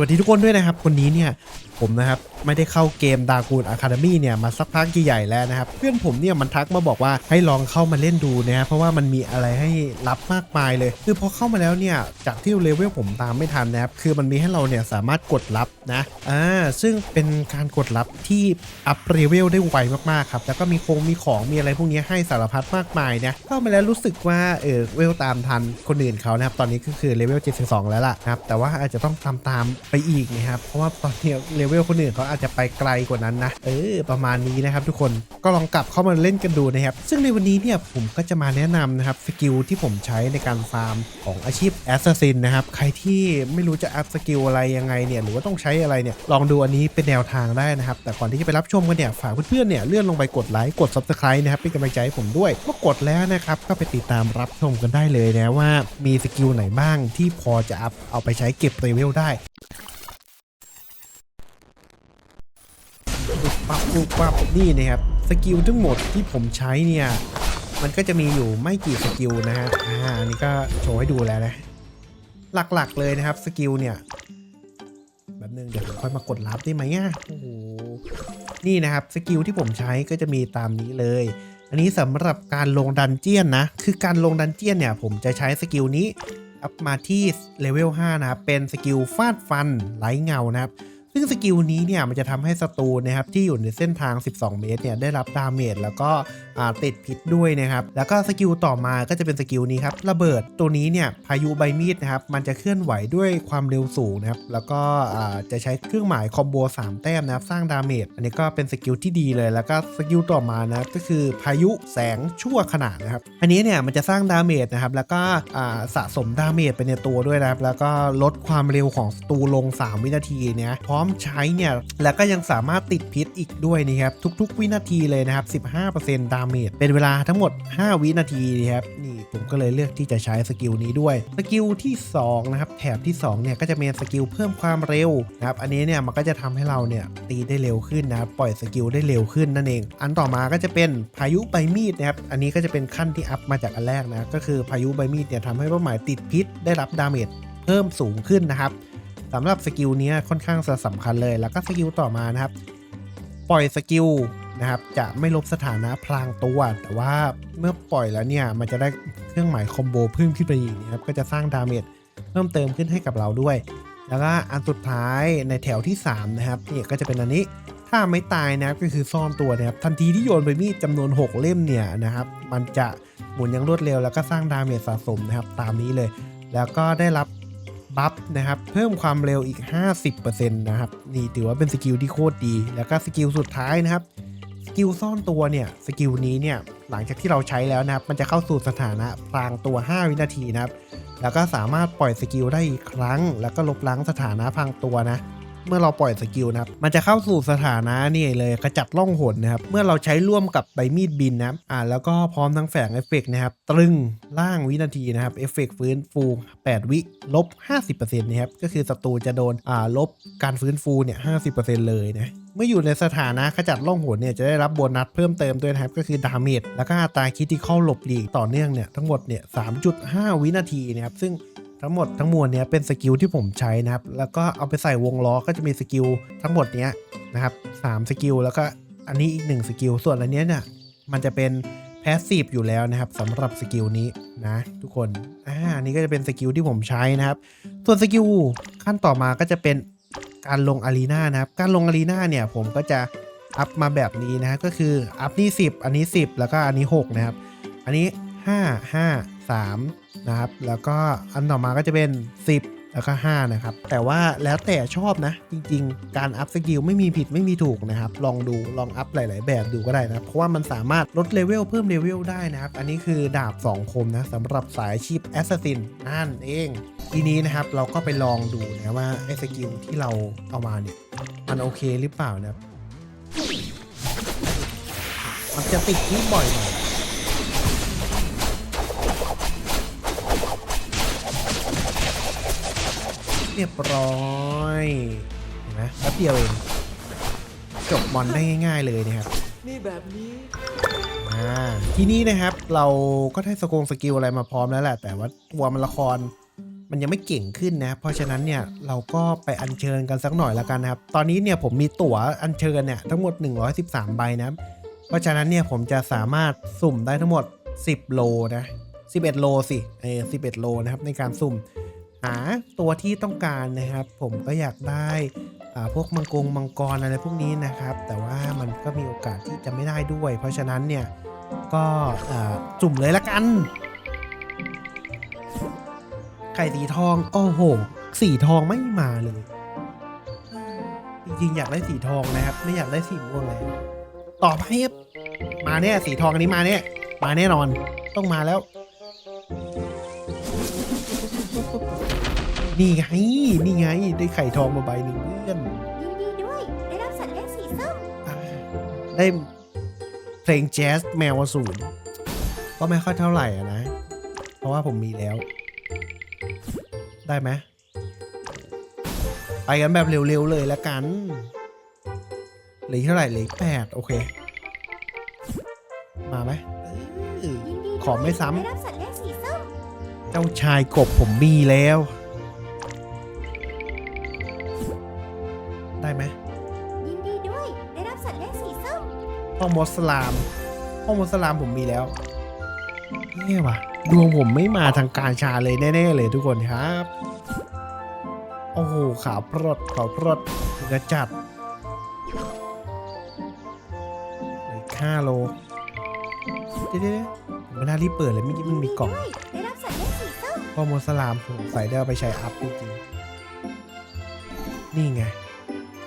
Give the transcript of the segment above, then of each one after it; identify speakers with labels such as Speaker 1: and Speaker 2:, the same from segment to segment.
Speaker 1: วัสดีทุกคนด้วยนะครับวันนี้เนี่ยผมนะครับไม่ได้เข้าเกมดากูนอะคาเดมี่เนี่ยมาสักพักใหญ่แล้วนะครับ เพื่อนผมเนี่ยมันทักมาบอกว่าให้ลองเข้ามาเล่นดูนะครับเพราะว่ามันมีอะไรให้รับมากมายเลย คือพอเข้ามาแล้วเนี่ยจากที่เลเวลผมตามไม่ทันนะครับคือมันมีให้เราเนี่ยสามารถกดรับนะอ่าซึ่งเป็นการกดรับที่อัพเลเวลได้ไวมากๆครับแล้วก็มีโครงมีของมีอะไรพวกนี้ให้สารพัดมากมายนะเข้ามาแล้วรู้สึกว่าเออเวลตามทันคนอื่นเขานะครับตอนนี้ก็คือเลเวล72 แล้วล่ะนะครับแต่ว่าอาจจะต้องตามตามไปอีกนะครับ เพราะว่าตอนนี้เลเวลคนอื่นเขาอาจจะไปไกลกว่านั้นนะ เออ ประมาณนี้นะครับทุกคนก็ลองกลับเข้ามาเล่นกันดูนะครับ ซึ่งในวันนี้เนี่ยผมก็จะมาแนะนำนะครับสกิลที่ผมใช้ในการฟาร์มของอาชีพแอสซัสซินนะครับ ใครที่ไม่รู้จะอัพสกิลอะไรยังไงเนี่ยหรือว่าต้องใช้อะไรเนี่ยลองดูอันนี้เป็นแนวทางได้นะครับ แต่ก่อนที่จะไปรับชมกันเนี่ยฝากเพื่อนๆเนี่ยเลื่อนลงไปกดไลค์กด subscribe นะครับเป็นกำลังใจให้ผมด้วยเมื่อกดแล้วนะครับก็ไปติดตามรับชมกันได้เลยนะว่ามีสกิลไหนบ้างที่พอจะอัพเอาไปใช้เก็บเลเวลได้ ปุ๊บปั๊บปุ๊บปั๊บนี่นะครับสกิลทั้งหมดที่ผมใช้เนี่ย มันก็จะมีอยู่ไม่กี่สกิลนะฮะอ่าอันนี้ก็โชว์ให้ดูแล้วนะ หลักๆเลยนะครับสกิลเนี่ยแบบนึงเดี๋ยวค่อยมากดรับได้ไหมอะโอ้โหนี่นะครับสกิลที่ผมใช้ก็จะมีตามนี้เลย อันนี้สำหรับการลงดันเจียนนะ คือการลงดันเจียนเนี่ย ผมจะใช้สกิลนี้ อัพมาที่เลเวล5นะครับเป็นสกิลฟาดฟันไร้เงานะครับ ซึ่งสกิลนี้เนี่ยมันจะทำให้ศัตรูนะครับที่อยู่ในเส้นทาง 12 เมตรเนี่ยได้รับดาเมจแล้วก็ติดพิษด้วยนะครับ แล้วก็สกิลต่อมาก็จะเป็นสกิลนี้ครับระเบิดตัวนี้เนี่ยพายุใบมีดนะครับมันจะเคลื่อนไหวด้วยความเร็วสูงนะครับแล้วก็จะใช้เครื่องหมายคอมโบ3 แต้มนะครับสร้างดาเมจอันนี้ก็เป็นสกิลที่ดีเลยแล้วก็สกิลต่อมานะก็คือพายุแสงชั่วขนาดนะครับอันนี้เนี่ยมันจะสร้างดาเมจนะครับแล้วก็สะสมดาเมจไปในตัวด้วยนะครับแล้วก็ลดความเร็วของตูลง 3 วินาทีเนี่ยพร้อมใช้เนี่ย แล้วก็ยังสามารถติดพิษอีกด้วยนะครับ ทุก ๆ วินาทีเลยนะครับ 15%ดาเมจเป็นเวลาทั้งหมด 5 วินาทีนะครับนี่ผมก็เลยเลือกที่จะใช้สกิลนี้ด้วยสกิลที่2นะครับแถบที่2เนี่ยก็จะเป็นสกิลเพิ่มความเร็วนะครับอันนี้เนี่ยมันก็จะทำให้เราเนี่ยตีได้เร็วขึ้นนะครับปล่อยสกิลได้เร็วขึ้นนั่นเอง อันต่อมาก็จะเป็นพายุใบมีดนะครับอันนี้ก็จะเป็นขั้นที่อัพมาจากอันแรกนะก็คือพายุใบมีดเนี่ยทำให้เป้าหมายติดพิษได้รับดาเมจเพิ่มสูงขึ้นนะครับ สำหรับสกิลนี้ค่อนข้างจะสำคัญเลย แล้วก็สกิลต่อมานะครับ ปล่อยสกิลนะครับ จะไม่ลบสถานะพลางตัว แต่ว่าเมื่อปล่อยแล้วเนี่ย มันจะได้เครื่องหมายคอมโบเพิ่มขึ้นไปอีกนะครับ ก็จะสร้างดาเมจเพิ่มเติมขึ้นให้กับเราด้วย แล้วก็อันสุดท้ายในแถวที่ 3 นะครับเนี่ยก็จะเป็นอันนี้ ถ้าไม่ตายนะครับก็คือซ่อนตัวนะครับ ทันทีที่โยนไปมีดจำนวน 6 เล่มเนี่ยนะครับ มันจะหมุนอยังรวดเร็วแล้วก็สร้างดาเมจสะสมนะครับ ตามนี้เลย แล้วก็ได้รับ บัฟนะครับ เพิ่มความเร็วอีก 50%นะครับ นี่ถือว่าเป็นสกิลที่โคตรดี แล้วก็สกิลสุดท้ายนะครับ สกิลซ่อนตัวเนี่ย สกิลนี้เนี่ย หลังจากที่เราใช้แล้วนะครับ มันจะเข้าสู่สถานะพลางตัว 5 วินาทีนะครับ แล้วก็สามารถปล่อยสกิลได้อีกครั้ง แล้วก็ลบล้างสถานะพลางตัวนะ เมื่อเราปล่อยสกิลนะครับมันจะเข้าสู่สถานะนี่เลยกระจัดล่องหนนะครับเมื่อเราใช้ร่วมกับใบมีดบินนะครับอ่าแล้วก็พร้อมทั้งแฝงเอฟเฟกต์นะครับตรึงล่างวินาทีนะครับเอฟเฟกต์ฟื้นฟู 8 วิลบ 50%นะครับก็คือศัตรูจะโดนอ่าลบการฟื้นฟูเนี่ย50%เลยนะเมื่ออยู่ในสถานะขจัดล่องหนเนี่ยจะได้รับโบนัสเพิ่มเติมด้วยนะครับก็คือดาเมจแล้วก็อัตราคิดที่เข้าหลบหลีกต่อเนื่องเนี่ยทั้งหมดเนี่ย3.5 วินาทีนะครับซึ่ง ทั้งหมดทั้งมวลเนี้ยเป็นสกิลที่ผมใช้นะครับ แล้วก็เอาไปใส่วงล้อก็จะมีสกิลทั้งหมดเนี้ยนะครับสามสกิลแล้วก็อันนี้อีกหนึ่งสกิลส่วนอันเนี้ยเนี่ยมันจะเป็นแพสซีฟอยู่แล้วนะครับสำหรับสกิลนี้นะทุกคนอ่าอันนี้ก็จะเป็นสกิลที่ผมใช้นะครับ ส่วนสกิลขั้นต่อมาก็จะเป็นการลงอารีนานะครับ การลงอารีนาเนี่ยผมก็จะอัพมาแบบนี้นะก็คืออัพนี่10 อันนี้ 10 แล้วก็อันนี้ 6 นะครับ อันนี้ 5 5 3นะครับ แล้วก็อันต่อมาก็จะเป็น 10 แล้วก็ 5 นะครับ แต่ว่าแล้วแต่ชอบนะ จริง ๆ การอัพสกิลไม่มีผิดไม่มีถูกนะครับ ลองดูลองอัพหลาย ๆ แบบดูก็ได้นะ เพราะว่ามันสามารถลดเลเวลเพิ่มเลเวลได้นะครับ อันนี้คือดาบ 2 คมนะสำหรับสายอาชีพแอสซัสซินนั่นเอง ทีนี้นะครับเราก็ไปลองดูนะว่าไอ้สกิลที่เราเอามาเนี่ยมันโอเคหรือเปล่านะครับมันจะติดที่บ่อยหน่อย เรียบร้อยเห็นไหมแป๊บเดียวเองจบบอลได้ง่ายๆเลยนะครับ
Speaker 2: นี่แบบนี้
Speaker 1: อ่าทีนี้นะครับเราก็ได้สกงสกิลอะไรมาพร้อมแล้วแหละ แต่ว่าตัวมันละครมันยังไม่เก่งขึ้นนะเพราะฉะนั้นเนี่ยเราก็ไปอัญเชิญกันสักหน่อยแล้วกันนะครับ ตอนนี้เนี่ยผมมีตั๋วอัญเชิญเนี่ยทั้งหมด 113 ใบนะครับเพราะฉะนั้นเนี่ยผมจะสามารถสุ่มได้ทั้งหมด 10 โลนะ 11 โลสิเออ11 โลนะครับในการสุ่ม หาตัวที่ต้องการนะครับ ผมก็อยากได้พวกมังกรมังกรอะไรพวกนี้นะครับ แต่ว่ามันก็มีโอกาสที่จะไม่ได้ด้วย เพราะฉะนั้นเนี่ยก็จุ่มเลยละกัน ไข่สีทอง โอ้โห สีทองไม่มาเลย จริงๆอยากได้สีทองนะครับ ไม่อยากได้สีม่วงเลยต่อไปมาเนี่ยสีทองอันนี้มาเนี่ยมาแน่นอน ต้องมาแล้ว นี่ไง นี่ไง ได้ไข่ทองมาใบหนึ่งเพื่อน
Speaker 2: ยินดีด้วยได้รับสัตว์เลี้ยงสีส้ม
Speaker 1: อ่าได้เพลงแจ๊สแมวอสูรก็ไม่ค่อยเท่าไหร่อะนะ เพราะว่าผมมีแล้ว ได้ไหมไปกันแบบเร็วๆเลยละกันเหลืออกเท่าไหร่เหลืออกแปดโอเค มาไหมเออ
Speaker 2: ยินดีด้วย
Speaker 1: ขอไม่ซ้ำ
Speaker 2: ได้รับสัตว์เลี้ยงสีส้ม
Speaker 1: เจ้าชายกบผมมีแล้ว ห้องมอสลาม ห้องมอสลามผมมีแล้วเน่ว่ะดวงผมไม่มาทางการชาเลยแน่ๆเลยทุกคนครับ โอ้โหขาวพรดขาวพรดกระจัดเลืออีกห้าโลเดี๋ยวๆผมไม่น่ารีบเปิดเลยเมื่อกี้มันมีกล่อง
Speaker 2: ยินดีด้วยได้รับสัตว์เลี้ยงสีส้ม
Speaker 1: พ่อมดสลามผมใส่ได้เอาไปใช้อัพจริงๆนี่ไง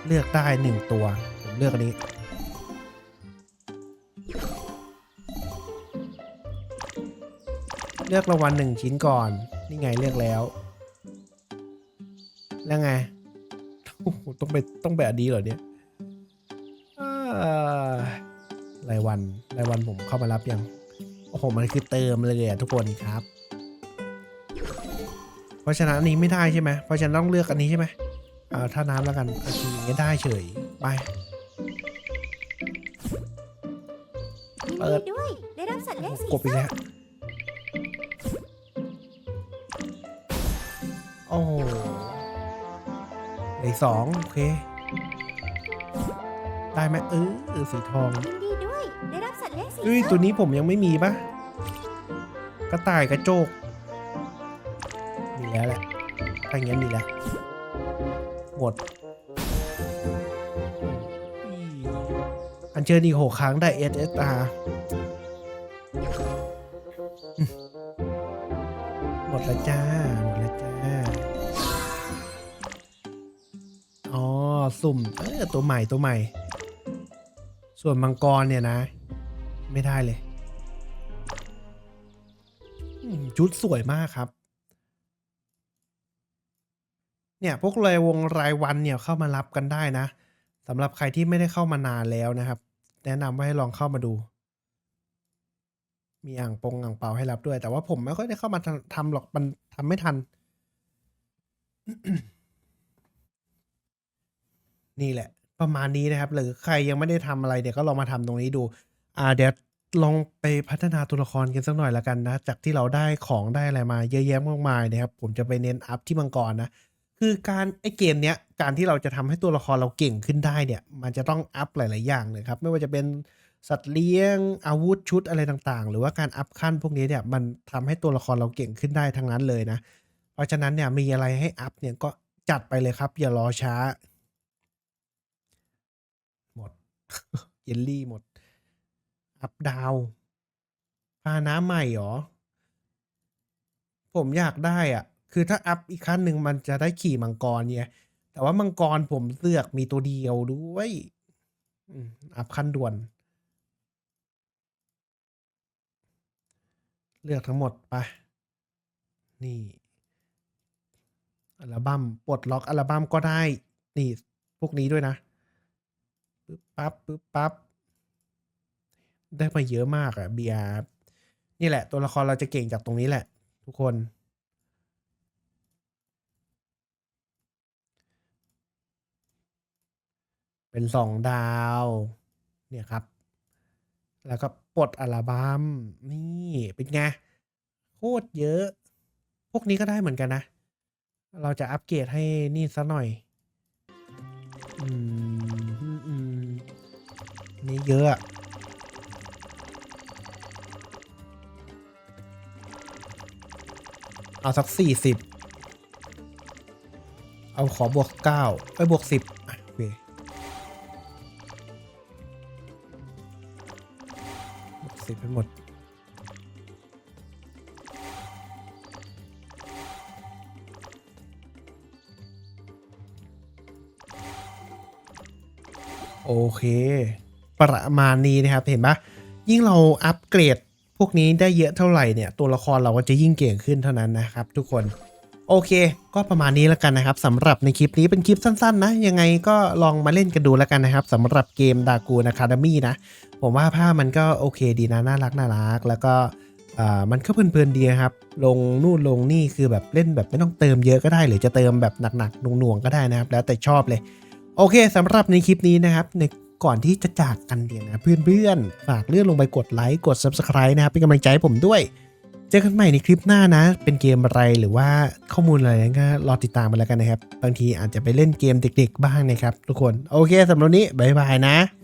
Speaker 1: เลือกได้หนึ่งตัว ผมเลือกอันนี้ เลือกรางวัลหนึ่งชิ้นก่อน นี่ไงเลือกแล้ว แล้วไงโอ้โหต้องไปต้องไปอันนี้เหรอเนี่ยอ่ารายวันรายวันผมเข้ามารับยัง โอ้โห มันคือเติมเลยอะทุกคนครับ เพราะฉะนั้นอันนี้ไม่ได้ใช่ไหมเพราะฉะนั้นต้องเลือกอันนี้ใช่ไหมอ่าถ้าน้ำแล้วกันอันนี้อย่างเงี้ยได้เฉย ไป
Speaker 2: ยิน
Speaker 1: เปิ
Speaker 2: ดี
Speaker 1: ด
Speaker 2: ด้วยได้รับสัตว์เลี้ยงสี
Speaker 1: กบอีก
Speaker 2: ส้ม
Speaker 1: แล้ว โอ้โหเหลืออกสองโอเค ได้ไหมเออเออสีทอง
Speaker 2: ยินดีด้วย ได้รับสัตว์เลี้ยงสี
Speaker 1: เอ้ย
Speaker 2: ส้
Speaker 1: ตัว
Speaker 2: ม
Speaker 1: นี้ผมยังไม่มีปะกระต่ายกระโจก มีแล้วแหละถ้าอย่างนั้นมีแล้ว หมดอีอันเชิญอีกหกครั้งได้ SSR อืมหมดแล้วจ้า หมดแล้วจ้า สุ่มเออตัวใหม่ตัวใหม่ ส่วนมังกรเนี่ยนะ ไม่ได้เลยชุดสวยมากครับ เนี่ยพวกรายวงรายวันเนี่ยเข้ามารับกันได้นะสำหรับใครที่ไม่ได้เข้ามานานแล้วนะครับ แนะนำว่าให้ลองเข้ามาดู มีอ่างปงอ่างเปาให้รับด้วย แต่ว่าผมไม่ค่อยได้เข้ามาทำหรอกมันทำไม่ทัน นี่แหละ ประมาณนี้นะครับ หรือใครยังไม่ได้ทำอะไรเนี่ยก็ลองมาทำตรงนี้ดู อ่าเดี๋ยวลองไปพัฒนาตัวละครกันสักหน่อยละกันนะ จากที่เราได้ของได้อะไรมาเยอะแยะมากมายนะครับ ผมจะไปเน้นอัพที่มังกรนะ คือการไอเกมเนี้ย การที่เราจะทำให้ตัวละครเราเก่งขึ้นได้เนี่ย มันจะต้องอัพหลาย ๆ อย่างเลยครับ ไม่ว่าจะเป็นสัตว์เลี้ยงอาวุธชุดอะไรต่างๆ หรือว่าการอัพขั้นพวกนี้เนี่ยมันทำให้ตัวละครเราเก่งขึ้นได้ทั้งนั้นเลยนะ เพราะฉะนั้นเนี่ยมีอะไรให้อัพเนี่ยก็จัดไปเลยครับ อย่ารอช้า หมด เยลลี่หมด อัพดาวพาน้ำใหม่เหรอ ผมอยากได้อะ คือถ้าอัพอีกขั้นหนึ่งมันจะได้ขี่มังกรเนี่ย แต่ว่ามังกรผมเลือกมีตัวเดียวด้วยอัพขั้นด่วน เลือกทั้งหมดไป นี่อัลบั้มปลดล็อกอัลบั้มก็ได้ นี่ พวกนี้ด้วยนะ ปึ๊บปั๊บปึ๊บปั๊บได้มาเยอะมากอะเบียร์นี่แหละ ตัวละครเราจะเก่งจากตรงนี้แหละ ทุกคน เป็นสองดาว เนี่ยครับ แล้วก็ปลดอัลบั้มนี่เป็นไง โคตรเยอะ พวกนี้ก็ได้เหมือนกันนะ เราจะอัปเกรดให้นี่ซะหน่อย อืม นี่เยอะเอาสักสี่สิบเอาขอบวกเก้าไปบวกสิบโอเคบวกสิบไปหมดโอเค ประมาณนี้นะครับ เห็นปะยิ่งเราอัปเกรดพวกนี้ได้เยอะเท่าไหร่เนี่ย ตัวละครเราก็จะยิ่งเก่งขึ้นเท่านั้นนะครับ ทุกคนโอเค ก็ประมาณนี้แล้วกันนะครับสำหรับในคลิปนี้เป็นคลิปสั้นๆ นะ ยังไงก็ลองมาเล่นกันดูแล้วกันนะครับสำหรับเกมดากูนะคาเดมี่นะ ผมว่าภาพมันก็โอเคดีนะ น่ารักน่ารัก แล้วก็อ่ามันก็เพลินๆดีครับ ลงนู่นลงนี่คือแบบเล่นแบบไม่ต้องเติมเยอะก็ได้ หรือจะเติมแบบหนักๆหน่วงๆก็ได้นะครับ แล้วแต่ชอบเลย โอเคสำหรับในคลิปนี้นะครับใน ก่อนที่จะจากกันเดียวนะเพื่อนๆ ฝากเลื่อนลงไปกดไลค์กด Subscribe นะครับ เป็นกำลังใจให้ผมด้วย เจอกันใหม่ในคลิปหน้านะ เป็นเกมอะไรหรือว่าข้อมูลอะไรก็รอติดตามกันแล้วกันนะครับ บางทีอาจจะไปเล่นเกมเด็กๆบ้างนะครับทุกคน โอเคสำหรับวันนี้บ๊ายบายนะ